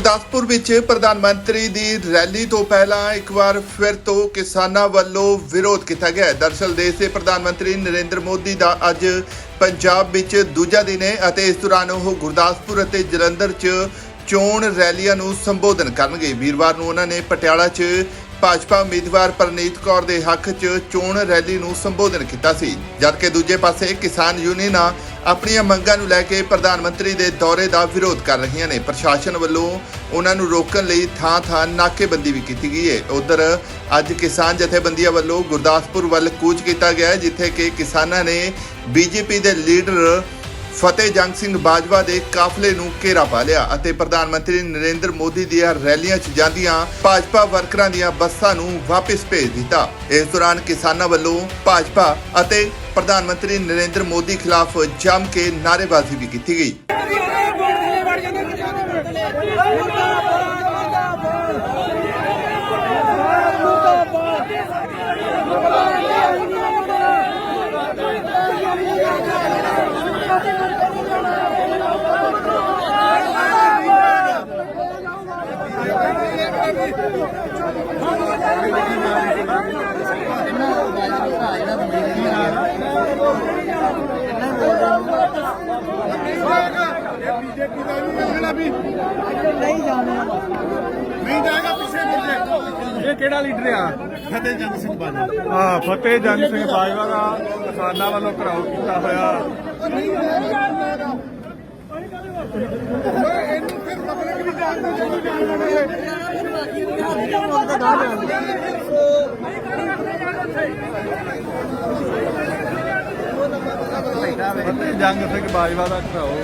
ਗੁਰਦਾਸਪੁਰ ਵਿੱਚ ਪ੍ਰਧਾਨ ਮੰਤਰੀ ਦੀ ਰੈਲੀ ਤੋਂ ਪਹਿਲਾਂ ਇੱਕ ਵਾਰ ਫਿਰ ਤੋਂ ਕਿਸਾਨਾਂ ਵੱਲੋਂ ਵਿਰੋਧ ਕੀਤਾ ਗਿਆ ਹੈ। ਦਰਅਸਲ ਦੇਸ਼ ਦੇ ਪ੍ਰਧਾਨ ਮੰਤਰੀ ਨਰਿੰਦਰ ਮੋਦੀ ਦਾ ਅੱਜ ਪੰਜਾਬ ਵਿੱਚ ਦੂਜਾ ਦਿਨ ਹੈ ਅਤੇ ਇਸ ਦੌਰਾਨ ਉਹ ਗੁਰਦਾਸਪੁਰ ਅਤੇ ਜਲੰਧਰ 'ਚ ਚੋਣ ਰੈਲੀਆਂ ਨੂੰ ਸੰਬੋਧਨ ਕਰਨਗੇ। ਵੀਰਵਾਰ ਨੂੰ ਉਹਨਾਂ ਨੇ ਪਟਿਆਲਾ 'ਚ ਭਾਜਪਾ ਉਮੀਦਵਾਰ ਪਰਨੀਤ ਕੌਰ ਦੇ ਹੱਕ 'ਚ ਚੋਣ ਰੈਲੀ ਨੂੰ ਸੰਬੋਧਨ ਕੀਤਾ ਸੀ ਜਦਕਿ ਦੂਜੇ ਪਾਸੇ ਕਿਸਾਨ ਯੂਨੀਅਨਾਂ ਆਪਣੀਆਂ ਮੰਗਾਂ ਨੂੰ ਲੈ ਕੇ ਪ੍ਰਧਾਨ ਮੰਤਰੀ ਦੇ ਦੌਰੇ ਦਾ ਵਿਰੋਧ ਕਰ ਰਹੀਆਂ ਨੇ। ਪ੍ਰਸ਼ਾਸਨ ਵੱਲੋਂ ਉਹਨਾਂ ਨੂੰ ਰੋਕਣ ਲਈ ਥਾਂ-ਥਾਂ ਨਾਕੇਬੰਦੀ ਵੀ ਕੀਤੀ ਗਈ ਹੈ ਉਧਰ ਅੱਜ ਕਿਸਾਨ ਜਥੇਬੰਦੀਆਂ ਵੱਲੋਂ ਗੁਰਦਾਸਪੁਰ ਵੱਲ ਕੂਚ ਕੀਤਾ ਗਿਆ, ਜਿੱਥੇ ਕਿ ਕਿਸਾਨਾਂ ਨੇ ਬੀਜੇਪੀ ਦੇ ਲੀਡਰ ਫਤਿਹ ਜੰਗ ਸਿੰਘ ਬਾਜਵਾ ਦੇ ਕਾਫਲੇ ਨੂੰ ਘੇਰਾ ਪਾ ਲਿਆ ਅਤੇ ਪ੍ਰਧਾਨ ਮੰਤਰੀ ਨਰਿੰਦਰ ਮੋਦੀ ਦੀਆਂ ਰੈਲੀਆਂ 'ਚ ਜਾਂਦੀਆਂ ਭਾਜਪਾ ਵਰਕਰਾਂ ਦੀਆਂ ਬੱਸਾਂ ਨੂੰ ਵਾਪਸ ਭੇਜ ਦਿੱਤਾ। ਇਸ ਦੌਰਾਨ ਕਿਸਾਨਾਂ ਵੱਲੋਂ ਭਾਜਪਾ ਅਤੇ ਪ੍ਰਧਾਨ ਮੰਤਰੀ ਨਰਿੰਦਰ ਮੋਦੀ ਖਿਲਾਫ ਜੰਮ ਕੇ ਨਾਅਰੇਬਾਜ਼ੀ ਵੀ ਕੀਤੀ ਗਈ। ਬੀਜੇਪੀ ਦਾ ਨਹੀਂ ਮਿਲਣਾ ਵੀ ਨਹੀਂ ਜਾਣਾ ਨਹੀਂ ਜਾਏਗਾ ਪਿੱਛੇ ਮੁੜ ਇਹ ਕਿਹੜਾ ਲੀਡਰ ਆ? ਫਤਿਹ ਜੰਗ ਸਿੰਘ ਬਾਜਵਾ। ਹਾਂ ਫਤਿਹ ਜੰਗ ਸਿੰਘ ਬਾਜਵਾ ਦਾ ਕਿਸਾਨਾਂ ਵੱਲੋਂ ਘਰਾਓ ਕੀਤਾ ਹੋਇਆ। ਇਹਨੂੰ ਫਿਰ ਪਬਲਿਕ ਵੀ ਜਾਣਦੇ ਜਦੋਂ ਜਾਣਦੇ ਫਤਿਹ ਜੰਗ ਸਿੰਘ ਬਾਜਵਾ ਦਾ ਘਰਾਓ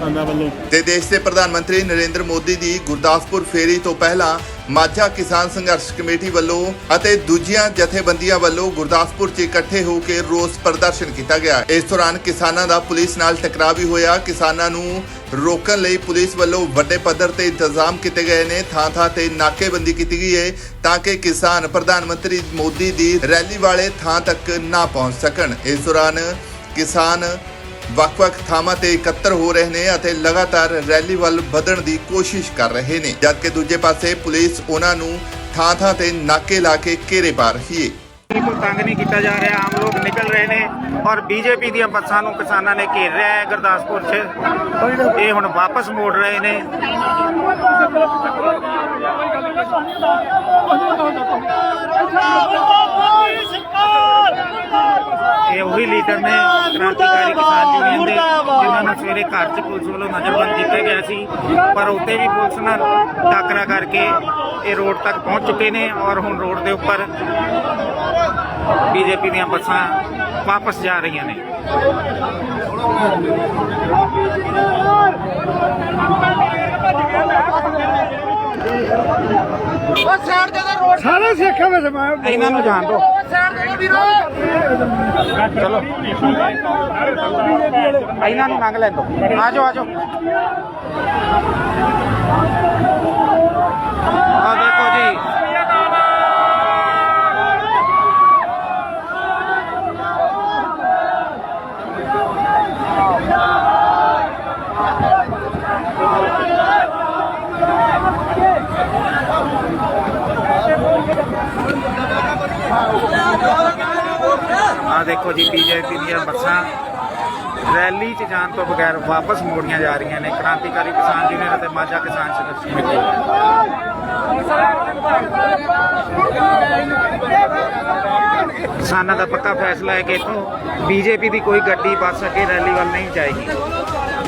ਕਿਸਾਨਾਂ ਵੱਲੋਂ। ਤੇ ਦੇਸ਼ ਦੇ ਪ੍ਰਧਾਨ ਮੰਤਰੀ ਨਰਿੰਦਰ ਮੋਦੀ ਦੀ ਗੁਰਦਾਸਪੁਰ ਫੇਰੀ ਤੋਂ ਪਹਿਲਾਂ ਮਾਝਾ ਕਿਸਾਨ ਸੰਘਰਸ਼ ਕਮੇਟੀ ਵੱਲੋਂ ਅਤੇ ਦੂਜੀਆਂ ਜਥੇਬੰਦੀਆਂ ਵੱਲੋਂ ਗੁਰਦਾਸਪੁਰ 'ਚ ਇਕੱਠੇ ਹੋ ਕੇ ਰੋਸ ਪ੍ਰਦਰਸ਼ਨ ਕੀਤਾ ਗਿਆ। ਇਸ ਦੌਰਾਨ ਕਿਸਾਨਾਂ ਦਾ ਪੁਲਿਸ ਨਾਲ ਟਕਰਾਅ ਵੀ ਹੋਇਆ। ਕਿਸਾਨਾਂ ਨੂੰ ਰੋਕਣ ਲਈ ਪੁਲਿਸ ਵੱਲੋਂ ਵੱਡੇ ਪੱਧਰ ਤੇ ਇੰਤਜ਼ਾਮ ਕੀਤੇ ਗਏ ਨੇ। ਥਾਂ-ਥਾਂ ਤੇ ਨਾਕੇਬੰਦੀ ਕੀਤੀ ਗਈ ਹੈ ਤਾਂ ਕਿ ਕਿਸਾਨ ਪ੍ਰਧਾਨ ਮੰਤਰੀ ਮੋਦੀ ਦੀ ਰੈਲੀ ਵਾਲੇ ਥਾਂ ਤੱਕ ਨਾ ਪਹੁੰਚ ਸਕਣ। ਇਸ ਦੌਰਾਨ ਕਿਸਾਨ ਵੱਖ-ਵੱਖ ਥਾਵਾਂ ਤੇ ਇਕੱਤਰ ਹੋ ਰਹੇ ਨੇ ਅਤੇ ਲਗਾਤਾਰ ਰੈਲੀ ਵੱਲ ਵਧਣ ਦੀ ਕੋਸ਼ਿਸ਼ ਕਰ ਰਹੇ ਨੇ ਜਦਕਿ ਦੂਜੇ ਪਾਸੇ ਪੁਲਿਸ ਉਹਨਾਂ ਨੂੰ ਥਾਂ-ਥਾਂ ਤੇ ਨਾਕੇ ਲਾ ਕੇ ਘੇਰੇ ਪਾ ਰਹੀ ਹੈ ਬਿਲਕੁਲ ਤੰਗ ਨਹੀਂ ਕੀਤਾ ਜਾ ਰਿਹਾ ਆਮ ਲੋਕ ਨਿਕਲ ਰਹੇ ਨੇ ਔਰ ਬੀਜੇਪੀ ਦੀਆਂ ਬੱਸਾਂ ਨੂੰ ਕਿਸਾਨਾਂ ਨੇ ਘੇਰ ਰਿਹਾ ਹੈ ਗੁਰਦਾਸਪੁਰ 'ਚ ਇਹ ਹੁਣ ਵਾਪਸ ਮੋੜ ਰਹੇ ਨੇ ਇਹ ਉਹੀ ਲੀਡਰ ਨੇ ਕ੍ਰਾਂਤੀਕਾਰੀ ਕਿਸਾਨ ਯੂਨੀਅਨ ਦੇ ਜਿਨ੍ਹਾਂ ਨੂੰ ਸਵੇਰੇ ਘਰ 'ਚ ਪੁਲਿਸ ਵੱਲੋਂ ਨਜ਼ਰਬੰਦ ਕੀਤਾ ਗਿਆ ਸੀ। ਪਰ ਉੱਤੇ ਵੀ ਪੁਲਿਸ ਨਾਲ ਟਾਕਰਾ ਕਰਕੇ ਇਹ ਰੋਡ ਤੱਕ ਪਹੁੰਚ ਚੁੱਕੇ ਨੇ ਔਰ ਹੁਣ ਰੋਡ ਦੇ ਉੱਪਰ ਬੀਜੇਪੀ ਦੀਆਂ ਬੱਸਾਂ ਵਾਪਸ ਜਾ ਰਹੀਆਂ ਨੇ। ਸਾਰੇ ਸਿੱਖਾਂ ਵਿੱਚ ਮੈਂ। ਇਹਨਾਂ ਨੂੰ ਜਾਣ ਦਿਓ। ਚਲੋ ਇਹਨਾਂ ਨੂੰ ਲੰਘ ਲੈਣ ਦਿਓ ਆ ਜਾਓ ਆ ਜਾਓ ਆ ਦੇਖੋ ਜੀ ਬੀਜੇਪੀ ਦੀਆਂ ਬੱਸਾਂ ਰੈਲੀ 'ਚ ਜਾਣ ਤੋਂ ਬਗੈਰ ਵਾਪਸ ਮੋੜੀਆਂ ਜਾ ਰਹੀਆਂ ਨੇ। ਕ੍ਰਾਂਤੀਕਾਰੀ ਕਿਸਾਨ ਯੂਨੀਅਨ ਅਤੇ ਮਾਝਾ ਕਿਸਾਨ ਸੰਘਰਸ਼ ਕਮੇਟੀ। ਕਿਸਾਨਾਂ ਦਾ ਪੱਕਾ ਫੈਸਲਾ ਹੈ ਕਿ ਇੱਥੋਂ ਬੀਜੇਪੀ ਦੀ ਕੋਈ ਗੱਡੀ ਬੱਸ ਅੱਗੇ ਰੈਲੀ ਵੱਲ ਨਹੀਂ ਜਾਏਗੀ।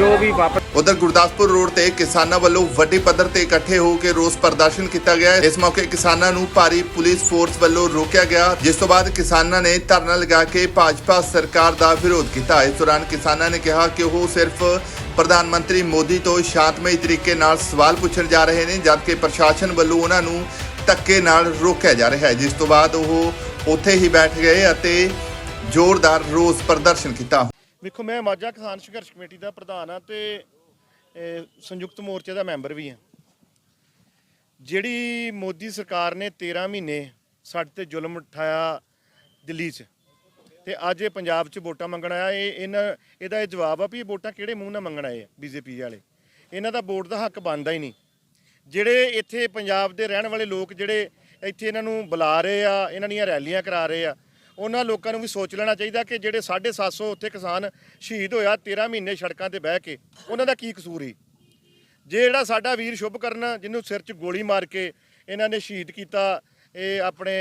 ਜੋ ਵੀ ਵਾਪਸ ਉਧਰ ਗੁਰਦਾਸਪੁਰ ਰੋਡ ਤੇ ਕਿਸਾਨਾਂ ਵੱਲੋਂ ਵੱਡੇ ਪੱਧਰ ਤੇ ਇਕੱਠੇ ਹੋ ਕੇ ਰੋਸ ਪ੍ਰਦਰਸ਼ਨ ਕੀਤਾ ਗਿਆ ਇਸ ਮੌਕੇ ਕਿਸਾਨਾਂ ਨੂੰ ਭਾਰੀ ਪੁਲਿਸ ਫੋਰਸ ਵੱਲੋਂ ਰੋਕਿਆ ਗਿਆ। ਜਿਸ ਤੋਂ ਬਾਅਦ ਕਿਸਾਨਾਂ ਨੇ ਧਰਨਾ ਲਗਾ ਕੇ ਭਾਜਪਾ ਸਰਕਾਰ ਦਾ ਵਿਰੋਧ ਕੀਤਾ। ਇਸ ਦੌਰਾਨ ਕਿਸਾਨਾਂ ਨੇ ਕਿਹਾ ਕਿ ਉਹ ਸਿਰਫ ਪ੍ਰਧਾਨ ਮੰਤਰੀ ਮੋਦੀ ਤੋਂ ਸ਼ਾਂਤਮਈ ਤਰੀਕੇ ਨਾਲ ਸਵਾਲ ਪੁੱਛਣ ਜਾ ਰਹੇ ਨੇ, ਜਦਕਿ ਪ੍ਰਸ਼ਾਸਨ ਵੱਲੋਂ ਉਹਨਾਂ ਨੂੰ ਧੱਕੇ ਨਾਲ ਰੋਕਿਆ ਜਾ ਰਿਹਾ ਹੈ। ਜਿਸ ਤੋਂ ਬਾਅਦ ਉਹ ਉੱਥੇ ਹੀ ਬੈਠ ਗਏ ਅਤੇ ਜ਼ੋਰਦਾਰ ਰੋਸ ਪ੍ਰਦਰਸ਼ਨ ਕੀਤਾ। ਵੇਖੋ ਮੈਂ ਮਾਝਾ ਕਿਸਾਨ ਸੰਘਰਸ਼ ਕਮੇਟੀ ਦਾ ਪ੍ਰਧਾਨ ਆ ਤੇ ਸੰਯੁਕਤ ਮੋਰਚੇ ਦਾ ਮੈਂਬਰ ਵੀ ਆ ਜਿਹੜੀ ਮੋਦੀ ਸਰਕਾਰ ਨੇ 13 ਮਹੀਨੇ ਸਾਡੇ ਤੇ ਜ਼ੁਲਮ ਉਠਾਇਆ ਦਿੱਲੀ 'ਚ ਤੇ ਅੱਜ ਇਹ ਪੰਜਾਬ 'ਚ ਵੋਟਾਂ ਮੰਗਣ ਆਇਆ, ਇਹ ਇਹਨਾਂ, ਇਹਦਾ ਇਹ ਜਵਾਬ ਆ ਵੀ ਇਹ ਵੋਟਾਂ ਕਿਹੜੇ ਮੂੰਹ ਨਾਲ ਮੰਗਣ ਆਏ ਆ ਬੀਜੇਪੀ ਵਾਲੇ। ਇਹਨਾਂ ਦਾ ਵੋਟ ਦਾ ਹੱਕ ਬਣਦਾ ਹੀ ਨਹੀਂ। ਜਿਹੜੇ ਇੱਥੇ ਪੰਜਾਬ ਦੇ ਰਹਿਣ ਵਾਲੇ ਲੋਕ ਜਿਹੜੇ ਇੱਥੇ ਇਹਨਾਂ ਨੂੰ ਬੁਲਾ ਰਹੇ ਆ, ਇਹਨਾਂ ਦੀਆਂ ਰੈਲੀਆਂ ਕਰਾ ਰਹੇ ਆ ਉਹਨਾਂ ਲੋਕਾਂ ਨੂੰ ਵੀ ਸੋਚ ਲੈਣਾ ਚਾਹੀਦਾ ਕਿ ਜਿਹੜੇ 750 ਉੱਥੇ ਕਿਸਾਨ ਸ਼ਹੀਦ ਹੋਇਆ 13 ਮਹੀਨੇ ਸੜਕਾਂ ਤੇ ਬਹਿ ਕੇ, ਉਹਨਾਂ ਦਾ ਕੀ ਕਸੂਰ ਸੀ ਜੇ ਜਿਹੜਾ ਸਾਡਾ ਵੀਰ ਸ਼ੁਭ ਕਰਨ, ਜਿਹਨੂੰ ਸਿਰ 'ਚ ਗੋਲੀ ਮਾਰ ਕੇ ਇਹਨਾਂ ਨੇ ਸ਼ਹੀਦ ਕੀਤਾ, ਇਹ ਆਪਣੇ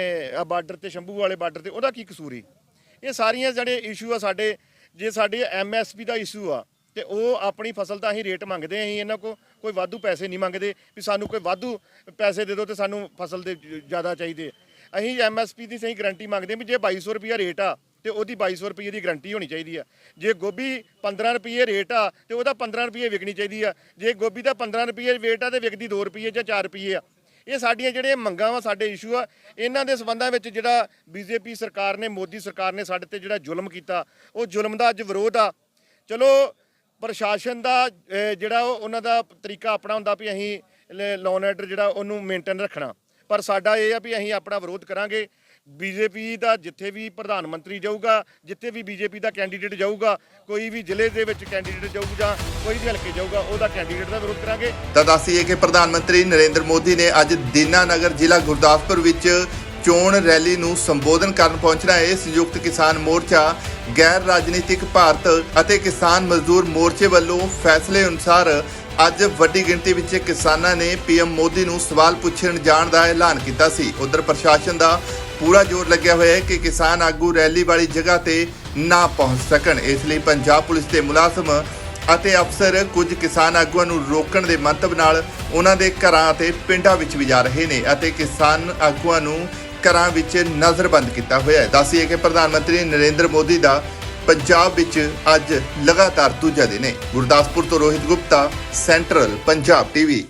ਬਾਰਡਰ ਤੇ, ਸ਼ੰਭੂ ਵਾਲੇ ਬਾਰਡਰ ਤੇ, ਉਹਦਾ ਕੀ ਕਸੂਰ ਸੀ ਇਹ ਸਾਰੀਆਂ ਜਿਹੜੇ ਇਸ਼ੂ ਆ ਸਾਡੇ, ਜੇ ਸਾਡੇ ਐਮਐਸਪੀ ਦਾ ਇਸ਼ੂ ਆ, ਤੇ ਉਹ ਆਪਣੀ ਫਸਲ ਦਾ ਅਸੀਂ ਰੇਟ ਮੰਗਦੇ ਆਂ ਅਸੀਂ ਇਹਨਾਂ ਕੋ ਕੋਈ ਵਾਧੂ ਪੈਸੇ ਨਹੀਂ ਮੰਗਦੇ, ਵੀ ਸਾਨੂੰ ਕੋਈ ਵਾਧੂ ਪੈਸੇ ਦੇ ਦਿਓ ਤੇ ਸਾਨੂੰ ਫਸਲ ਦੇ ਜ਼ਿਆਦਾ ਚਾਹੀਦੇ ਅਸੀਂ ਐਮਐਸਪੀ ਦੀ ਸਹੀ ਗਾਰੰਟੀ ਮੰਗਦੇ ਵੀ ਜੇ 2200 ਰੁਪਿਆ ਰੇਟ ਆ, ਤੇ ਉਹਦੀ 2200 ਰੁਪਏ ਦੀ ਗਾਰੰਟੀ ਹੋਣੀ ਚਾਹੀਦੀ ਆ। ਜੇ ਗੋਭੀ 15 ਰੁਪਏ ਰੇਟ ਆ, ਤੇ ਉਹਦਾ 15 ਰੁਪਏ ਵਿਕਣੀ ਚਾਹੀਦੀ ਆ। ਜੇ ਗੋਭੀ ਦਾ 15 ਰੁਪਏ ਰੇਟ ਆ, ਤੇ ਵਿਕਦੀ 2 ਰੁਪਏ ਜਾਂ 4 ਰੁਪਏ ਆ। ਇਹ ਸਾਡੀਆਂ ਜਿਹੜੀਆਂ ਮੰਗਾਂ ਵਾ, ਸਾਡੇ ਇਸ਼ੂ ਆ, ਇਹਨਾਂ ਦੇ ਸਬੰਧਾਂ ਵਿੱਚ ਜਿਹੜਾ ਬੀਜੇਪੀ ਸਰਕਾਰ ਨੇ, ਮੋਦੀ ਸਰਕਾਰ ਨੇ ਸਾਡੇ ਤੇ ਜਿਹੜਾ ਜ਼ੁਲਮ ਕੀਤਾ, ਉਹ ਜ਼ੁਲਮ ਦਾ ਅੱਜ ਵਿਰੋਧ ਆ। ਚਲੋ, ਪ੍ਰਸ਼ਾਸਨ ਦਾ ਜਿਹੜਾ ਉਹ, ਉਹਨਾਂ ਦਾ ਤਰੀਕਾ ਆਪਣਾ ਹੁੰਦਾ ਵੀ ਅਸੀਂ ਲੋਨ ਆਰਡਰ ਜਿਹੜਾ, ਉਹਨੂੰ ਮੇਨਟੇਨ ਰੱਖਣਾ। ਪਰ ਸਾਡਾ ਇਹ ਆ ਵੀ ਅਸੀਂ ਆਪਣਾ ਵਿਰੋਧ ਕਰਾਂਗੇ। ਬੀਜੇਪੀ ਦਾ ਜਿੱਥੇ ਵੀ ਪ੍ਰਧਾਨ ਮੰਤਰੀ ਜਾਊਗਾ, ਜਿੱਥੇ ਵੀ ਬੀਜੇਪੀ ਦਾ ਕੈਂਡੀਡੇਟ ਜਾਊਗਾ, ਕੋਈ ਵੀ ਜ਼ਿਲ੍ਹੇ ਦੇ ਵਿੱਚ ਕੈਂਡੀਡੇਟ ਜਾਊਗਾ ਜਾਂ ਕੋਈ ਵੀ ਹਲਕੇ ਜਾਊਗਾ, ਉਹਦਾ ਕੈਂਡੀਡੇਟ ਦਾ ਵਿਰੋਧ ਕਰਾਂਗੇ। ਤਾਂ ਦੱਸੀਏ ਕਿ ਪ੍ਰਧਾਨ ਮੰਤਰੀ ਨਰਿੰਦਰ ਮੋਦੀ ਨੇ ਅੱਜ ਦੀਨਾਨਗਰ ਜ਼ਿਲ੍ਹਾ ਗੁਰਦਾਸਪੁਰ ਵਿੱਚ ਚੋਣ ਰੈਲੀ ਨੂੰ ਸੰਬੋਧਨ ਕਰਨ ਪਹੁੰਚਣਾ ਹੈ। ਸੰਯੁਕਤ ਕਿਸਾਨ ਮੋਰਚਾ, ਗੈਰ ਰਾਜਨੀਤਿਕ ਭਾਰਤ ਅਤੇ ਕਿਸਾਨ ਮਜ਼ਦੂਰ ਮੋਰਚੇ ਵੱਲੋਂ ਫੈਸਲੇ ਅਨੁਸਾਰ ਅੱਜ ਵੱਡੀ ਗਿਣਤੀ ਵਿੱਚ ਕਿਸਾਨਾਂ ਨੇ ਪੀਐਮ ਮੋਦੀ ਨੂੰ ਸਵਾਲ ਪੁੱਛਣ ਜਾਣ ਦਾ ਐਲਾਨ ਕੀਤਾ ਸੀ। ਉਧਰ ਪ੍ਰਸ਼ਾਸਨ ਦਾ ਪੂਰਾ ਜ਼ੋਰ ਲੱਗਿਆ ਹੋਇਆ ਹੈ ਕਿ ਕਿਸਾਨ ਆਗੂ ਰੈਲੀ ਵਾਲੀ ਜਗ੍ਹਾ ਤੇ ਨਾ ਪਹੁੰਚ ਸਕਣ। ਇਸ ਲਈ ਪੰਜਾਬ ਪੁਲਿਸ ਦੇ ਮੁਲਾਜ਼ਮ ਅਤੇ ਅਫਸਰ ਕੁਝ ਕਿਸਾਨ ਆਗੂਆਂ ਨੂੰ ਰੋਕਣ ਦੇ ਮੰਤਵ ਨਾਲ ਉਹਨਾਂ ਦੇ ਘਰਾਂ ਅਤੇ ਪਿੰਡਾਂ ਵਿੱਚ ਵੀ ਜਾ ਰਹੇ ਨੇ ਅਤੇ ਕਿਸਾਨ ਆਗੂਆਂ ਨੂੰ ਘਰਾਂ ਵਿੱਚ ਨਜ਼ਰਬੰਦ ਕੀਤਾ ਹੋਇਆ ਹੈ। ਦੱਸੀਏ ਕਿ ਪ੍ਰਧਾਨ ਮੰਤਰੀ ਨਰਿੰਦਰ ਮੋਦੀ ਦਾ ਪੰਜਾਬ ਵਿੱਚ ਅੱਜ ਲਗਾਤਾਰ ਦੂਜਾ ਦਿਨ ਹੈ ਗੁਰਦਾਸਪੁਰ ਤੋਂ ਰੋਹਿਤ ਗੁਪਤਾ ਸੈਂਟਰਲ ਪੰਜਾਬ ਟੀਵੀ।